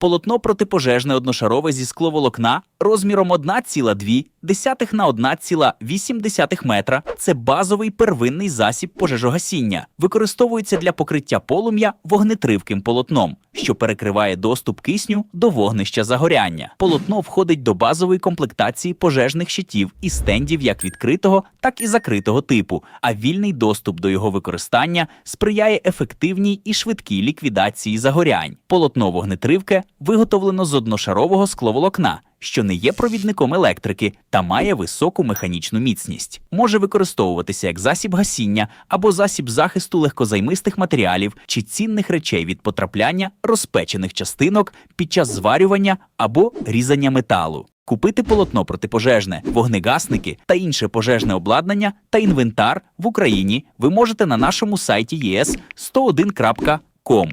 Полотно протипожежне одношарове зі скловолокна розміром 1,2 на 1,8 метра – це базовий первинний засіб пожежогасіння. Використовується для покриття полум'я вогнетривким полотном, що перекриває доступ кисню до вогнища загоряння. Полотно входить до базової комплектації пожежних щитів і стендів як відкритого, так і закритого типу, а вільний доступ до його використання сприяє ефективній і швидкій ліквідації загорянь. Полотно вогнетривке виготовлено з одношарового скловолокна, що не є провідником електрики та має високу механічну міцність. Може використовуватися як засіб гасіння або засіб захисту легкозаймистих матеріалів чи цінних речей від потрапляння розпечених частинок під час зварювання або різання металу. Купити полотно протипожежне, вогнегасники та інше пожежне обладнання та інвентар в Україні ви можете на нашому сайті ЄС 101.com.